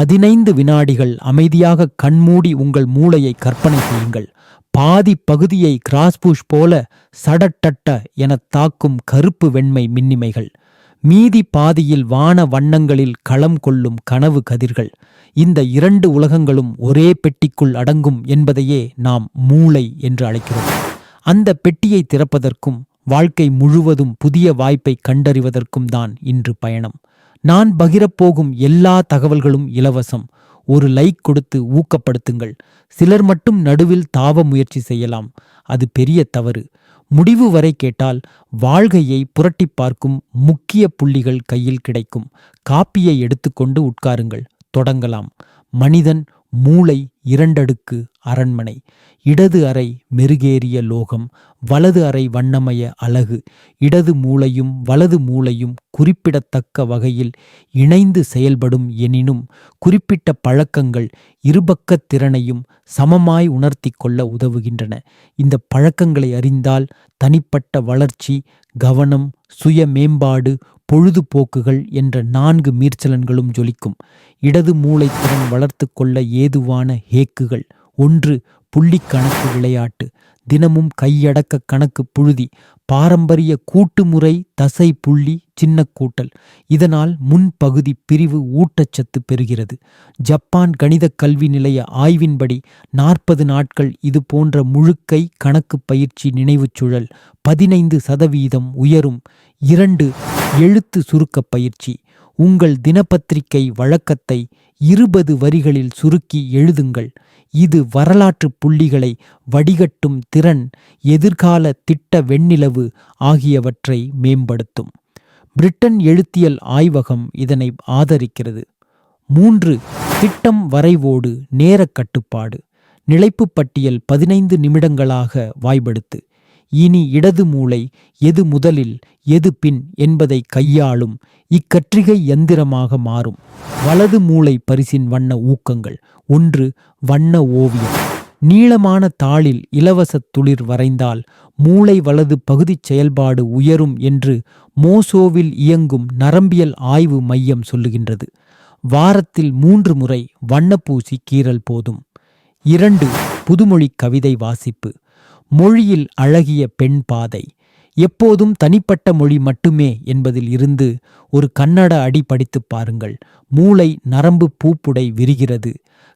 பதினைந்து வினாடிகள் அமைதியாக கண்மூடி உங்கள் மூளையை கற்பனை செய்யுங்கள். பாதி பகுதியை கிராஸ்பூஷ் போல சடட்டட்ட எனத் தாக்கும் கருப்பு வெண்மை மின்னிமைகள். மீதி பாதியில் வான வண்ணங்களில் களம் கொள்ளும் கனவு கதிர்கள். இந்த இரண்டு உலகங்களும் ஒரே பெட்டிக்குள் அடங்கும் என்பதையே நாம் மூளை என்று அழைக்கிறோம். அந்த பெட்டியை திறப்பதற்கும் வாழ்க்கை முழுவதும் புதிய வாய்ப்பை கண்டறிவதற்கும் தான் இன்று பயணம். நான் பகிரப்போகும் எல்லா தகவல்களும் இலவசம். ஒரு லைக் கொடுத்து ஊக்கப்படுத்துங்கள். சிலர் மட்டும் நடுவில் தாவ முயற்சி செய்யலாம். அது பெரிய தவறு. முடிவு வரை கேட்டால் வாழ்கையை புரட்டிப் பார்க்கும் முக்கிய புள்ளிகள் கையில் கிடைக்கும். காப்பியை எடுத்துக்கொண்டு உட்காருங்கள். தொடங்கலாம். மனிதன் மூளை இரண்டடுக்கு அரண்மனை. இடது அறை மெருகேறிய லோகம் வலது அறை வண்ணமய அழகு. இடது மூளையும் வலது மூளையும் குறிப்பிடத்தக்க வகையில் இணைந்து செயல்படும் எனினும் குறிப்பிட்ட பழக்கங்கள் இருபக்கத் திறனையும் சமமாய் உணர்த்தி கொள்ள உதவுகின்றன. இந்த பழக்கங்களை அறிந்தால் தனிப்பட்ட வளர்ச்சி கவனம் சுய மேம்பாடு பொழுதுபோக்குகள் என்ற நான்கு மீர்ச்சலன்களும் ஜொலிக்கும். இடது மூளைத்திறன் வளர்த்து கொள்ள ஏதுவான ஹேக்குகள். ஒன்று புள்ளிக் கணக்கு விளையாட்டு. தினமும் கையடக்க கணக்கு புழுதி. பாரம்பரிய கூட்டுமுறை தசை புள்ளி சின்ன கூட்டல். இதனால் முன்பகுதி பிரிவு ஊட்டச்சத்து பெறுகிறது. ஜப்பான் கணித கல்வி நிலைய ஆய்வின்படி நாற்பது நாட்கள் இது போன்ற முழுக்கை கணக்கு பயிற்சி நினைவுச் சுழல். பதினைந்து சதவீதம் உயரும். இரண்டு எழுத்து சுருக்கப் பயிற்சி. உங்கள் தினப்பத்திரிகை வழக்கத்தை இருபது வரிகளில் சுருக்கி எழுதுங்கள். இது வரலாற்று புள்ளிகளை வடிகட்டும் திறன் எதிர்கால திட்ட வெண்ணிலவு ஆகியவற்றை மேம்படுத்தும். பிரிட்டன் எழுத்தியல் ஆய்வகம் இதனை ஆதரிக்கிறது. மூன்று திட்டம் வரைவோடு நேரக் கட்டுப்பாடு. நிலைப்பு பட்டியல் பதினைந்து நிமிடங்களாக வாய்படுத்து. இனி இடது மூளை எது முதலில் எது பின் என்பதை கையாளும் இக்கற்றிகை யந்திரமாக மாறும். வலது மூளை பரிசின் வண்ண ஊக்கங்கள். ஒன்று வண்ண ஓவியம். நீளமான தாளில் இலவச துளிர் வரைந்தால் மூளை வலது பகுதிச் செயல்பாடு உயரும் என்று மோசோவில் இயங்கும் நரம்பியல் ஆய்வு மையம் சொல்லுகின்றது. வாரத்தில் மூன்று முறை வண்ணப்பூசி கீறல் போதும். இரண்டு புதுமொழி கவிதை வாசிப்பு. மொழியில் அழகிய பெண் பாதை. எப்போதும் தனிப்பட்ட மொழி மட்டுமே என்பதில் இருந்து ஒரு கன்னட அடி படித்துப் பாருங்கள். மூளை நரம்பு பூப்புடை விரிகிறது.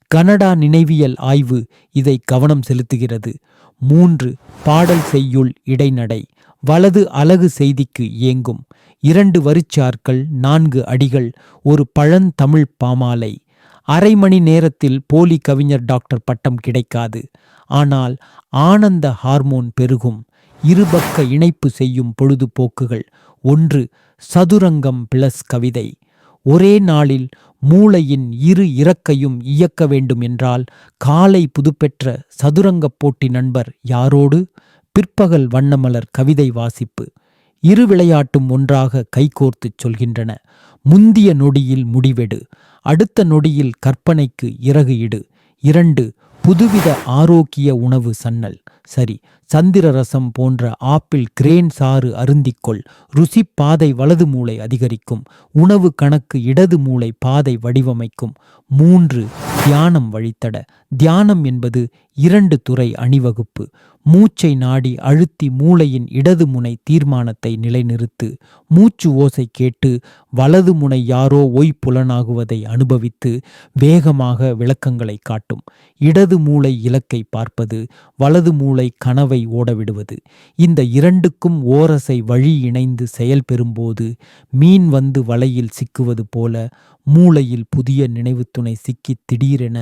கனடா நினைவியல் ஆய்வு இதை கவனம் செலுத்துகிறது. மூன்று பாடல் செய்யுள் இடைநடை. வலது அலகு செய்திக்கு இயங்கும். இரண்டு வரிச்சார்கள் நான்கு அடிகள் ஒரு பழந்தமிழ் பாமாலை. அரை மணி நேரத்தில் போலி கவிஞர் டாக்டர் பட்டம் கிடைக்காது. ஆனால் ஆனந்த ஹார்மோன் பெருகும். இருபக்க இணைப்பு செய்யும் பொழுதுபோக்குகள். ஒன்று சதுரங்கம் பிளஸ் கவிதை. ஒரே நாளில் மூளையின் இரு இறக்கையும் இயக்க வேண்டும் என்றால் காலை புதுப்பெற்ற சதுரங்கப் போட்டி நண்பர் யாரோடு? பிற்பகல் வண்ணமலர் கவிதை வாசிப்பு. இரு விளையாட்டும் ஒன்றாக கைகோர்த்துச் சொல்கின்றன. முந்திய நொடியில் முடிவெடு. அடுத்த நொடியில் கற்பனைக்கு இறகு இடு. இரண்டு புதுவித ஆரோக்கிய உணவு சன்னல். சரி சந்திர ரசம் போன்ற ஆப்பிள் கிரேன் சாறு அருந்திக்கொள் ருசி பாதை வலது மூளை அதிகரிக்கும். உணவு கணக்கு இடது மூளை பாதை வடிவமைக்கும். மூன்று தியானம் வழித்தட. தியானம் என்பது இரண்டு துறை அணிவகுப்பு. மூச்சை நாடி அழுத்தி மூளையின் இடது முனை தீர்மானத்தை நிலைநிறுத்து. மூச்சு ஓசை கேட்டு வலது முனை யாரோ ஒய் புலனாகுவதை அனுபவித்து வேகமாக விளக்கங்களை காட்டும். இடது மூளை இலக்கை பார்ப்பது. வலது மூளை கனவை ஓடவிடுவது. இந்த இரண்டுக்கும் ஓரசை வழி இணைந்து செயல் பெறும்போது மீன் வந்து வலையில் சிக்குவது போல மூளையில் புதிய நினைவுத்துணை சிக்கி திடீரென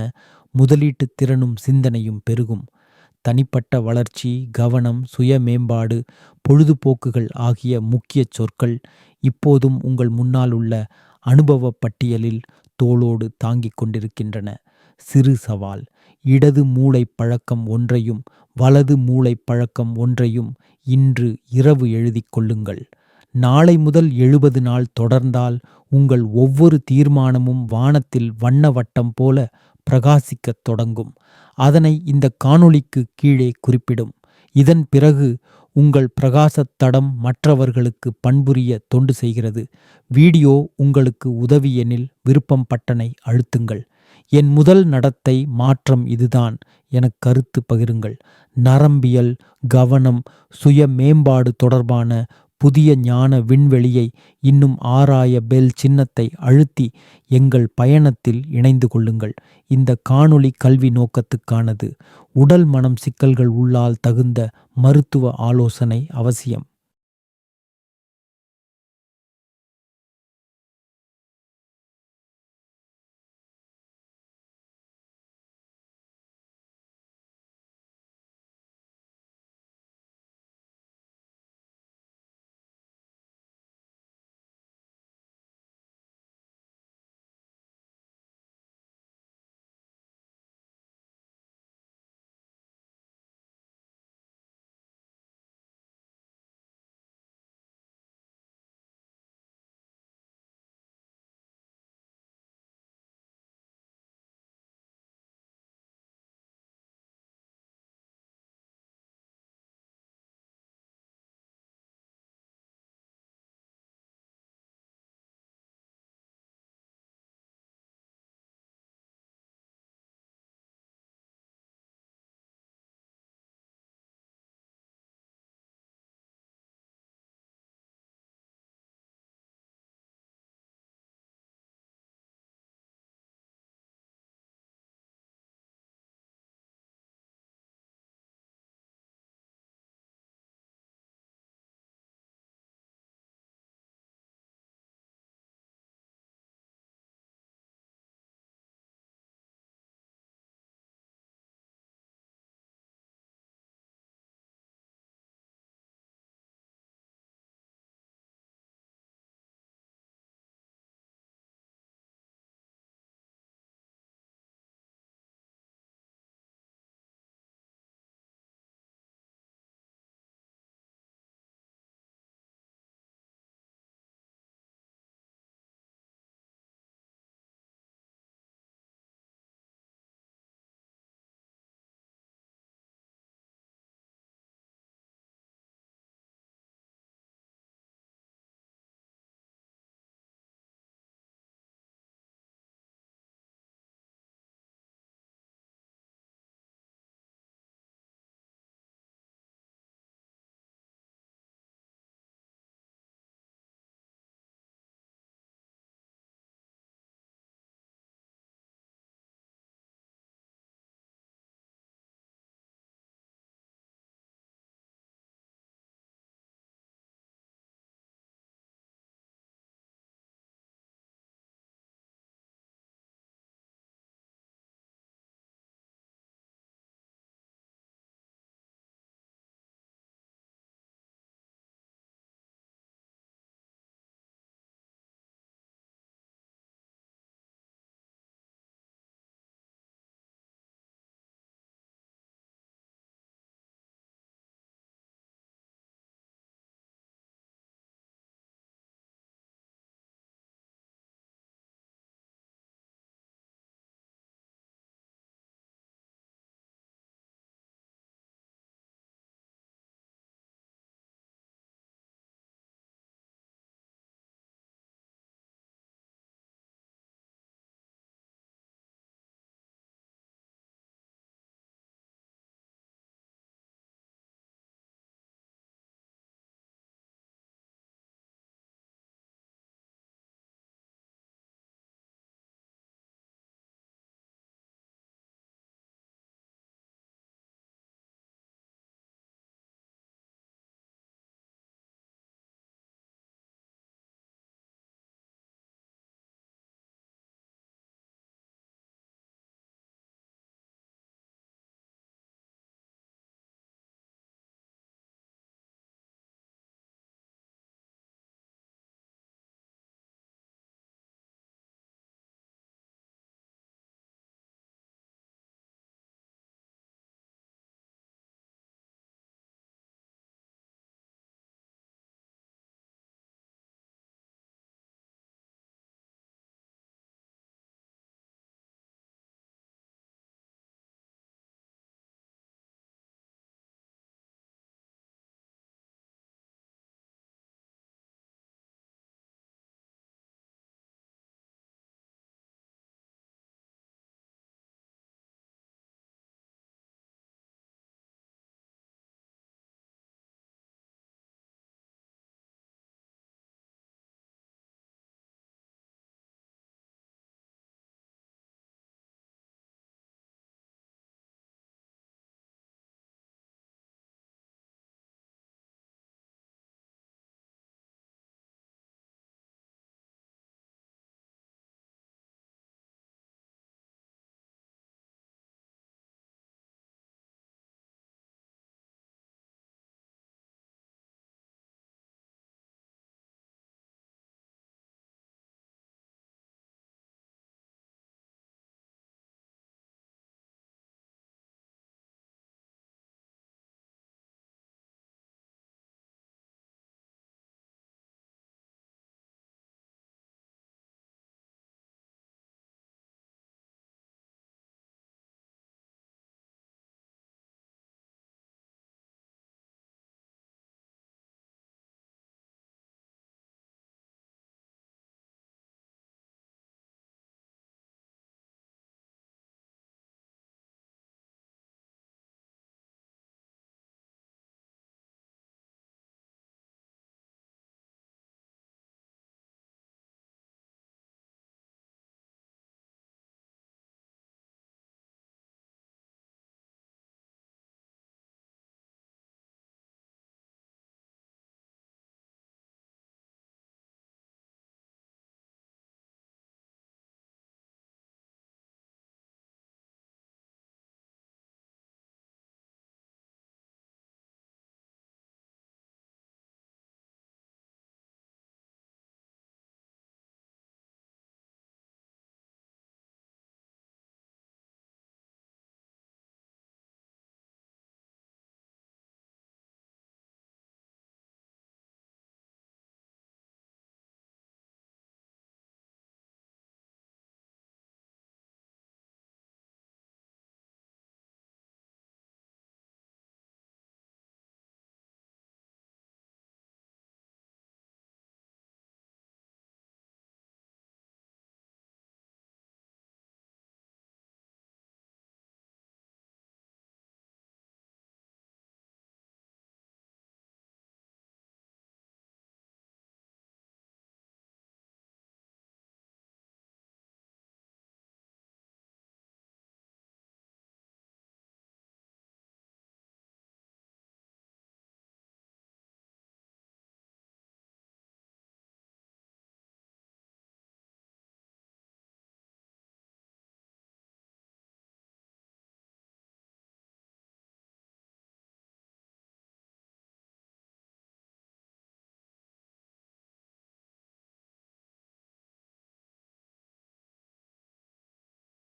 முதலீட்டு திறனும் சிந்தனையும் பெருகும். தனிப்பட்ட வளர்ச்சி கவனம் சுய மேம்பாடு பொழுதுபோக்குகள் ஆகிய முக்கிய சொற்கள் இப்போதும் உங்கள் முன்னால் உள்ள அனுபவ பட்டியலில் தோளோடு தாங்கிக் கொண்டிருக்கின்றன. சிறு சவால். இடது மூளை பழக்கம் ஒன்றையும் வலது மூளை பழக்கம் ஒன்றையும் இன்று இரவு எழுதிக் கொள்ளுங்கள். நாளை முதல் எழுபது நாள் தொடர்ந்தால் உங்கள் ஒவ்வொரு தீர்மானமும் வானத்தில் வண்ண வட்டம் போல பிரகாசிக்கத் தொடங்கும். அதனை இந்த காணொளிக்கு கீழே குறிப்பிடும். இதன் பிறகு உங்கள் பிரகாசத் தடம் மற்றவர்களுக்கு பண்புரிய தொண்டு செய்கிறது. வீடியோ உங்களுக்கு உதவி எனில் விருப்பம் பட்டனை அழுத்துங்கள். என் முதல் நடத்தை மாற்றம் இதுதான். என கருத்து பகிருங்கள். நரம்பியல் கவனம் சுய மேம்பாடு தொடர்பான புதிய ஞான விண்வெளியை இன்னும் ஆராய பெல் சின்னத்தை அழுத்தி எங்கள் பயணத்தில் இணைந்து கொள்ளுங்கள். இந்த காணொளி கல்வி நோக்கத்துக்கானது. உடல் மனம் சிக்கல்கள் உள்ளால் தகுந்த மருத்துவ ஆலோசனை அவசியம்.